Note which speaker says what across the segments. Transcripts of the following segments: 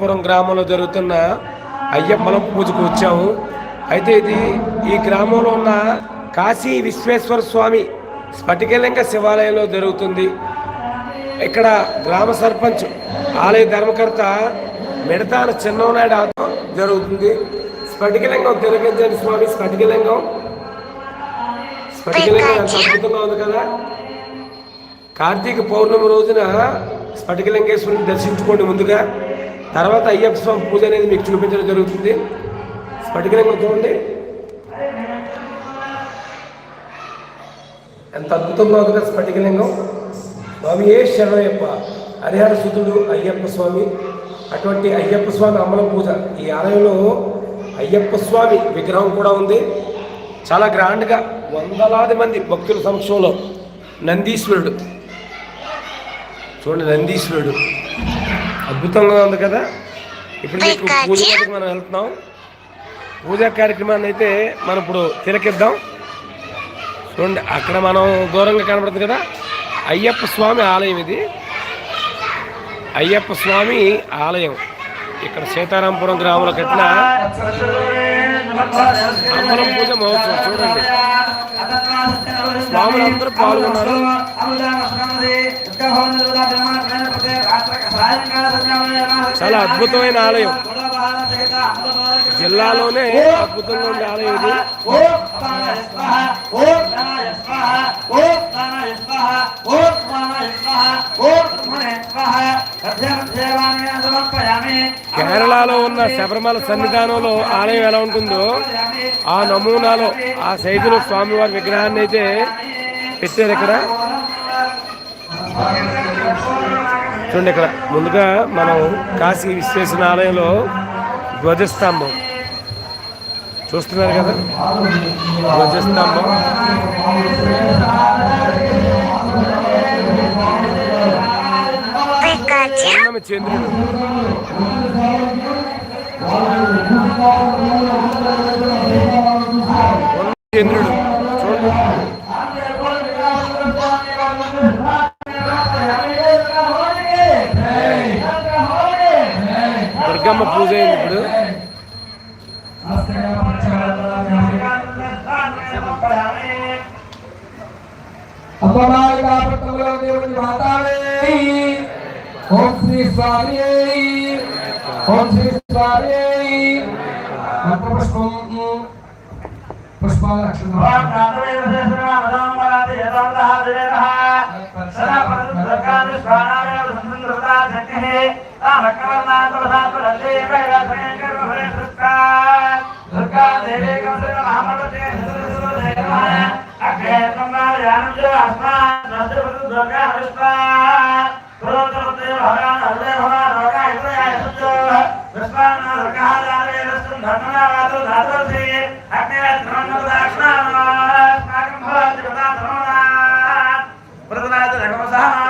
Speaker 1: పురం గ్రామంలో జరుగుతున్న అయ్యప్పలం పూజకు వచ్చాము. అయితే ఇది ఈ గ్రామంలో ఉన్న కాశీ విశ్వేశ్వర స్వామి స్ఫటికలింగ శివాలయంలో జరుగుతుంది. ఇక్కడ గ్రామ సర్పంచ్ ఆలయ ధర్మకర్త మిడతాన చిన్ననాయుడు ఆత్మ జరుగుతుంది. స్ఫటికలింగం తిరగంజని స్వామి స్ఫటికలింగం. స్ఫటికలింగం అద్భుతంగా ఉంది కదా. కార్తీక పౌర్ణమి రోజున స్ఫటికలింకేశ్వరుని దర్శించుకోండి ముందుగా. తర్వాత అయ్యప్ప స్వామి పూజ అనేది మీకు చూపించడం జరుగుతుంది. స్ఫటికలింగం చూడండి. ఎంత అద్భుతంగా ఉందిగా స్ఫటికలింగం స్వామి ఏ శరణయ్యప్ప? హరిహర సుతుడు అయ్యప్ప స్వామి. అటువంటి అయ్యప్ప స్వామి అమ్మల పూజ. ఈ ఆలయంలో అయ్యప్ప స్వామి విగ్రహం కూడా ఉంది. చాలా గ్రాండ్గా వందలాది మంది భక్తుల సమక్షంలో నందీశ్వరుడు చూడండి నందీశ్వరుడు అద్భుతంగా ఉంది కదా? ఇప్పుడు మీకు పూజ మనం వెళ్తున్నాం. పూజా కార్యక్రమాన్ని అయితే మనం ఇప్పుడు తిలకిద్దాం చూడండి అక్కడ మనం దూరంగా కనబడుతుంది కదా? అయ్యప్ప స్వామి ఆలయం ఇది. అయ్యప్ప స్వామి ఆలయం. ఇక్కడ సీతారాంపురం గ్రామంలో కట్టిన అమ్మలం పూజ మహోత్సవం చూడండి. స్వాములు అందరూ పాల్గొన్నారు. చాలా అద్భుతమైన ఆలయం. జిల్లాలోనే అద్భుతంగా ఉండే ఆలయం ఇది. కేరళలో ఉన్న శబరిమల సన్నిధానంలో ఆలయం ఎలా ఉంటుందో ఆ నమూనాలో ఆ సైజులో స్వామివారి విగ్రహాన్ని అయితే పెట్టారు ఇక్కడ. చూడండి ఇక్కడ. ముందుగా మనం కాశీ విశ్వేశ్వర ఆలయంలో ధ్వజస్తంభం. చూస్తున్నారు కదా? ధ్వజస్తంభం. చంద్రుడు చంద్రుడు. దుర్గమ్మ పూజ అయింది ఇప్పుడు.
Speaker 2: అపరాధికాపట్టంలో దేవుని మాతాడే ఓం శ్రీ స్వామి ఓం శ్రీ స్వామి పుష్పం పుష్పాల
Speaker 3: దుర్గా దేవి మహామృతి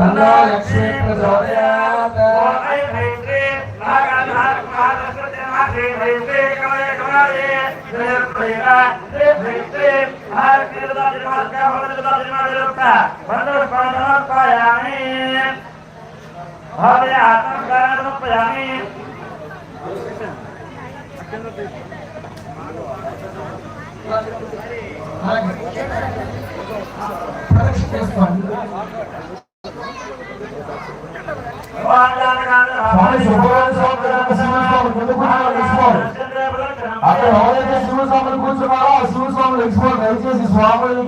Speaker 1: अन्नालक्ष्मी प्रचोदयात् ॐ ऐं ह्रीं श्रीं नागाधारक
Speaker 2: महादशरथे महाश्री ह्रीं श्रीं कमले कमलाये जय प्रेमा श्री ह्रीं श्रीं भारतीयदादिमादिमादिमादिलोकपायामि भवया आत्मकारणमुपयामि अत्यंत అక్కడ ఎవరైతే శివస్వామిని కూర్చున్నారో ఆ శివస్వామి లెక్కిపోవాలి దయచేసి స్వామిని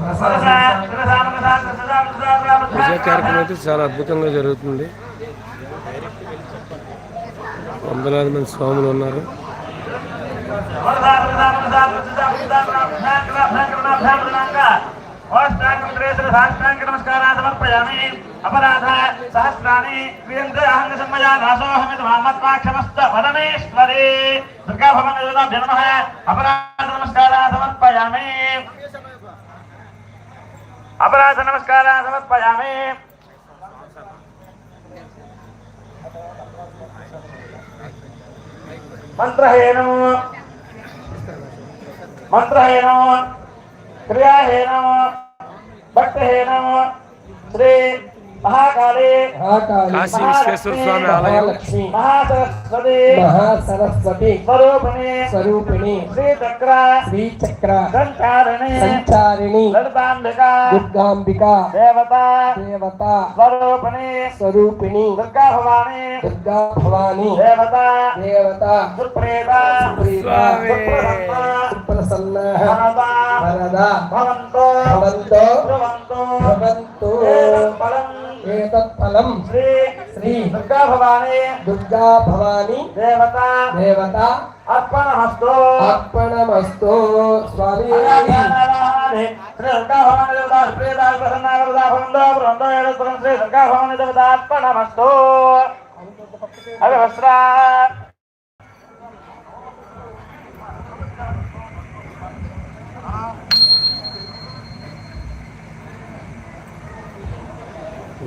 Speaker 3: నమస్కారం
Speaker 1: కార్యక్రమం అయితే చాలా అద్భుతంగా జరుగుతుంది వందలాది మంది స్వాములు ఉన్నారు
Speaker 3: నమస్కారా సమర్పయామి అపరాధ సహస్రాన్ని వీరేంద్రహంగ సమ్మయా దాసోహమిత మన్మత్వాక్షమస్త పరమేశ్వరి దుర్గా భవన జన్మ అపరాధ నమస్కారా సమర్పయామి అపరాధ నమస్కారా సమర్పయామి మంత్రహీనం మంత్రహీనం క్రియాహీనం భక్తహీనం శ్రీ మహాకాళీ
Speaker 1: కాశీ విశ్వేశ్వర స్వామి ఆలయం
Speaker 2: మహాలక్ష్మి
Speaker 3: మహాసరస్వతి
Speaker 2: మహాసరస్వతి
Speaker 3: స్వరూపిణి
Speaker 2: స్వరూపిణి
Speaker 3: శ్రీ చక్ర
Speaker 2: శ్రీచక్ర
Speaker 3: సంచారిణి
Speaker 2: సంచారిణి
Speaker 3: లలితాంబిక
Speaker 2: దుర్గాంబిక
Speaker 3: దేవత
Speaker 2: దేవత
Speaker 3: స్వరూపిణి
Speaker 2: స్వరూపిణి
Speaker 3: దుర్గా భవాని
Speaker 2: దుర్గా భవాని
Speaker 3: దేవత
Speaker 2: దేవత
Speaker 3: సుప్రీత
Speaker 2: సుప్రీత
Speaker 3: సుప్రసన్న
Speaker 2: సుప్రసన్న
Speaker 3: వరద
Speaker 2: వరద
Speaker 3: భవంతో
Speaker 2: భవంతో
Speaker 3: భవంతో
Speaker 2: ఏతత్ ఫలం
Speaker 3: శ్రీ
Speaker 2: శ్రీ
Speaker 3: దుర్గా భవాని
Speaker 2: దుర్గా భవాని
Speaker 3: దేవత.
Speaker 2: దేవత.
Speaker 3: అర్పణమస్తు.
Speaker 2: అర్పణమస్తు. స్వామి.
Speaker 3: శ్రీ దుర్గా భవాని దేవత ప్రియత ప్రసన్న వరద భవంతో భవంతో ఏడుపురం శ్రీ దుర్గా భవాని దేవత అర్పణమస్తు అవి వస్త్ర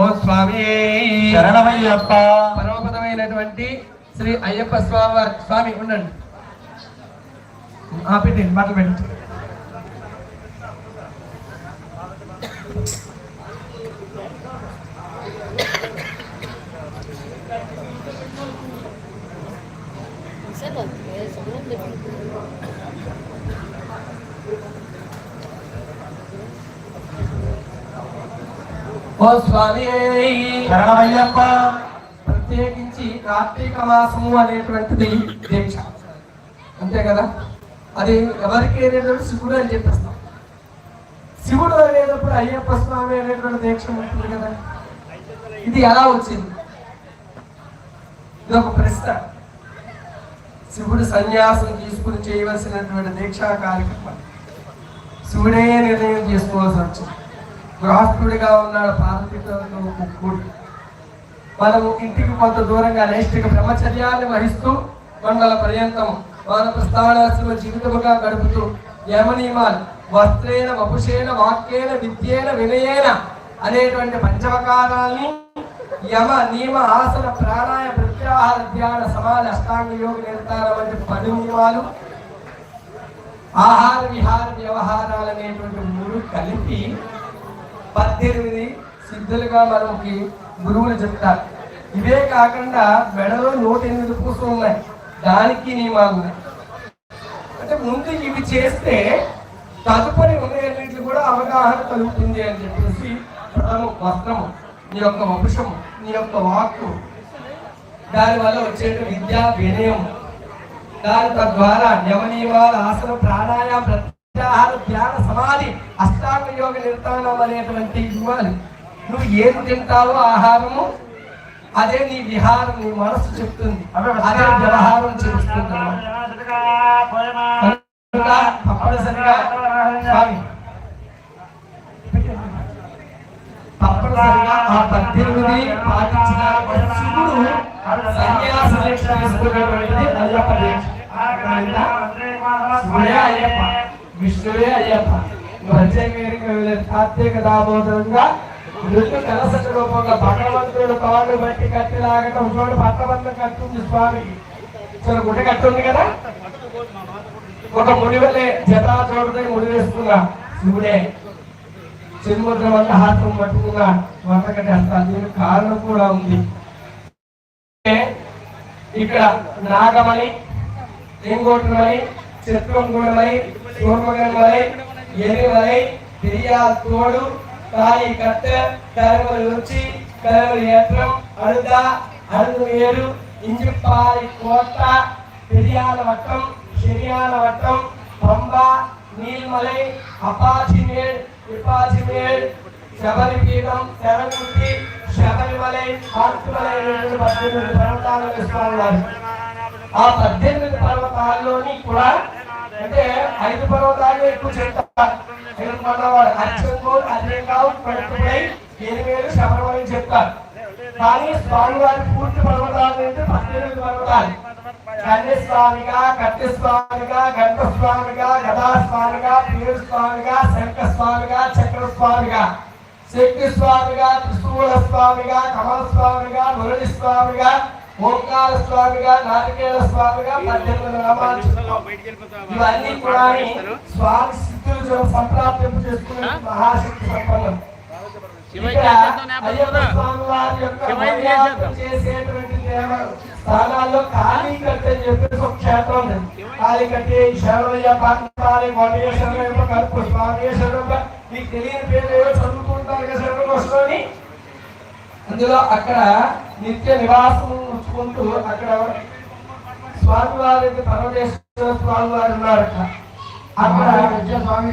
Speaker 3: ఓం
Speaker 2: స్వామి.
Speaker 3: శరణమయ్యప్ప.
Speaker 2: పరమపదమైనటువంటి శ్రీ అయ్యప్ప స్వామి వారి- స్వామి ఉండండి. ఆ పెట్టండి బట్టలు పెట్టండి. ఓ స్వామి!
Speaker 3: శరణమయ్యప్ప!
Speaker 2: ప్రత్యేకించి కార్తీక మాసము అనేటువంటిది దీక్ష. అంతే కదా? అది ఎవరికి అనేటువంటి శివుడు అని చెప్పేస్తాం. శివుడు అనేటప్పుడు అయ్యప్ప స్వామి అనేటువంటి దీక్ష ఉంటుంది కదా? ఇది ఎలా వచ్చింది? ఇది ఒక ప్రశ్న. శివుడు సన్యాసం తీసుకుని చేయవలసినటువంటి దీక్షా కార్యక్రమం. శివుడే నిర్ణయం చేసుకోవాల్సి వచ్చింది. గృహస్థుడిగా ఉన్నాడు పార్వతీతో కుక్కుడు మనము ఇంటికి కొంత దూరంగా నైష్టిక బ్రహ్మచర్యాన్ని వహిస్తూ మండల పర్యంతం మన ప్రస్థానాశ్రమ జీవితముగా గడుపుతూ యమనియమాలు వస్త్రేణ వపుషేణ వాక్యేన విద్యేన వినయేన అనేటువంటి పంచవకారాల్ని యమ నియమ ఆసన ప్రాణాయ ప్రత్యాహార ధ్యాన సమాధి అష్టాంగ యోగ నిర్ధారం వంటి పది నియమాలు ఆహార విహార వ్యవహారాలు అనేటువంటి మూడు కలిపి పద్దెనిమిది సిద్ధులుగా మనకి గురువులు చెప్తారు. ఇవే కాకుండా మెడలో నూట ఎనిమిది పూసలు ఉన్నాయి. దానికి నియమాలు అంటే ముందు ఇవి చేస్తే తదుపరి ఉన్నాయన్నింటికి కూడా అవగాహన కలుగుతుంది అని చెప్పేసి ప్రథమ వస్త్రము నీ యొక్క వంశము నీ యొక్క వాక్కు. దానివల్ల వచ్చే విద్య వినయం దాని తద్వారా యమనియమాల ఆసన ప్రాణాయామ ప్రత్యాహార ధ్యాన సమాధి అష్టాంగ యోగ నిర్ధానం అనేటువంటి ఇవ్వాలి. నువ్వు ఏది తింటావో ఆహారము అదే నీ విహారం నీ మనసు చెప్తుంది. అదే వ్యవహారం కనుక తప్పనిసరిగా స్వామి తప్పనిసరిగా ఆ పద్దెనిమిది పాటించిన శివుడు సన్యాస దీక్ష తీసుకునేటువంటిది అయ్యప్ప దీక్ష. అర్థమైందా? శివుడే అయ్యప్ప. విష్ణువే అయ్యప్ప. ప్రత్యేక కార్తీక దామోదరంగా మృతి కలసట రూపంగా భగవంతుడు కాళ్ళు బట్టి కట్టి లాగటం చూడు పట్టబంధం కట్టుంది స్వామికి చూడు గుడ్డ కట్టుంది కదా? ఒక ముడివలే జటా చూడదే ముడివేస్తున్నా శివుడే. చిరుముద్ర వల్ల హాతం పట్టుకున్నా వంటకటి అంతా దీనికి కారణం కూడా ఉంది. ఇక్కడ నాగమణి ఇంకోటిమణి చిత్రంగుణమై సూర్మగణమై ఎనిమై పెరియాల తోడు కాయి కట్టె కరవలి వచ్చి కరవలి ఏత్రం అడుద అడుగు ఏడు ఇంజిపాలి కోట పెరియాల Vattam శరియాల Vattam Pamba నీల్మలై Apache made విపాచి made Sabari పీఠం శరణుడి శబరిమలై ఆర్తుమలై రెండు పద్దెనిమిది పర్వతాలను ఇస్తున్నారు ఆ పద్దెనిమిది పర్వతాల్లోని కూడా అంటే ఐదు పర్వతాలు ఎక్కువ చెప్తారు. ఎందుకన్నవాడు అచ్చంగోల్ అజయగావ్ పట్టుకుని ఎనిమిది శబరిమలై చెప్తారు. కానీ స్వామి వారి పూర్తి పర్వతాలు అంటే పద్దెనిమిది పర్వతాలు. కన్యస్వామిగా కట్టెస్వామిగా గంటస్వామిగా గదాస్వామిగా పీరస్వామిగా శంఖస్వామిగా చక్రస్వామిగా. శక్తి స్వామిగా త్రిశూల స్వామిగా కమల స్వామిగా మురళి స్వామిగా ఓంకార స్వామిగా నారికేళ స్వామిగా పద్దెనిమిది నామాలు. ఇవన్నీ కూడా స్వామి సిద్ధులు సంప్రాప్తింపు చేసుకునే మహాశక్తి సంపన్నం చేసేటువంటి స్థానాల్లో అని చెప్పేసి ఒక క్షేత్రం ఉంది. కాళీకట్టి శరణయ్య కలుపు. తెలియని పేరు చదువుకుంటారు కదా శరణకు వస్తుంది అందులో అక్కడ నిత్య నివాసం ఉంచుకుంటూ అక్కడ స్వామివారి పరమేశ్వర స్వామి వారు ఉన్నారు అక్కడ అక్కడ స్వామి